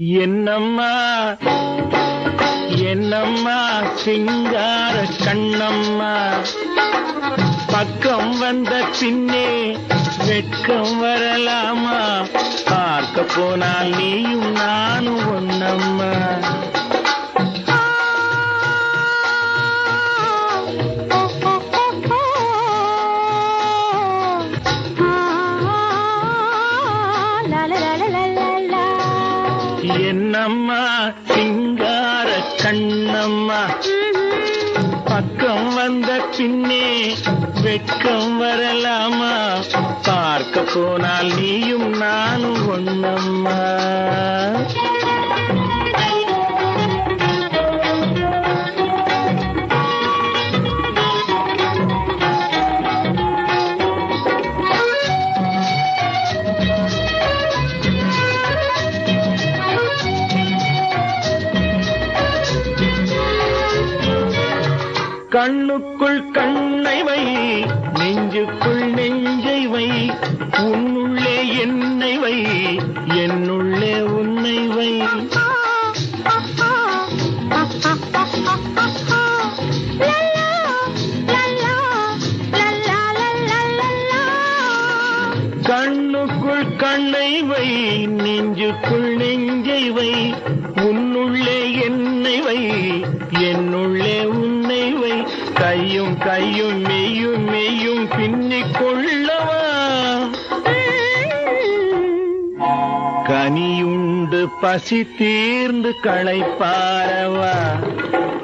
என்னம்மா? என்னம்மா? சிங்கார கண்ணம்மா. பக்கம் வந்த பின்னே வெட்கம் வரலாமா? பார்க்க போனால் நீயும் நான் என்னம்மா? சிங்கார கண்ணம்மா. பக்கம் வந்த பின்னே வெட்கம் வரலாமா? பார்க்க போனால் நீயும் நானும் ஒன்னம்மா கண்ணுக்குள் கண்ணை வை நெஞ்சுக்குள் நெஞ்சை வை உன்னுள்ளே என்னை வை என்னுள்ளே உன்னை வை. கண்ணுக்குள் கண்ணை வை நெஞ்சுக்குள் நெஞ்சை வை உன்னுள்ளே என்னை வை என்னுள்ளே உன் கையும் கையும் மெய்யும் மெய்யும் பின்னிக் கொள்ளவா? கனியுண்டு பசி தீர்ந்து களைப்பாரவா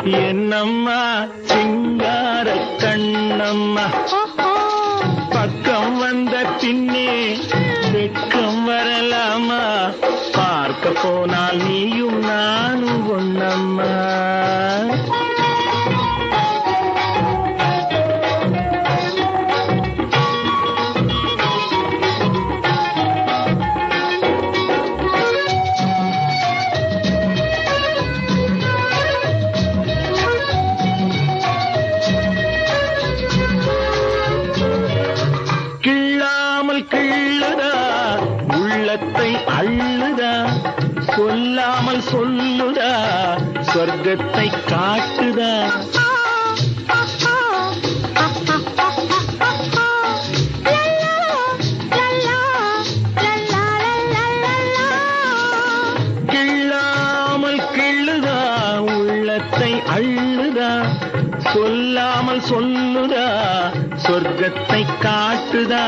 என்னம்மா சிங்கார கண்ணம்மா? பக்கம் வந்த பின்னே வெட்கம் வரலாமா? கிள்ளாமல் உள்ளத்தை அள்ளுதா? சொல்லாமல் சொல்லுதா? சொர்க்கத்தை காட்டுதா? கிள்ளாமல் கிள்ளுதா? உள்ளத்தை அள்ளுதா சொல்லாமல் சொல்லுதா? சொர்க்கத்தை காட்டுதா?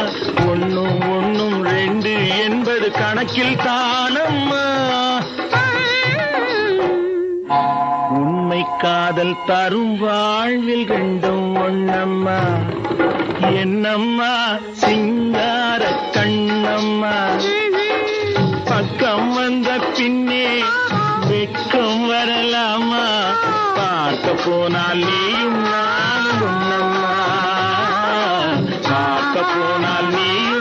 ஒன்னும் ஒன்னும் ரெண்டு என்பது கணக்கில் தானம்மா. உண்மை காதல் தரும் வாழ்வில் ரெண்டும் ஒண்ணம்மா. என்னம்மா சிங்க பார்க்க போனால் நீயும்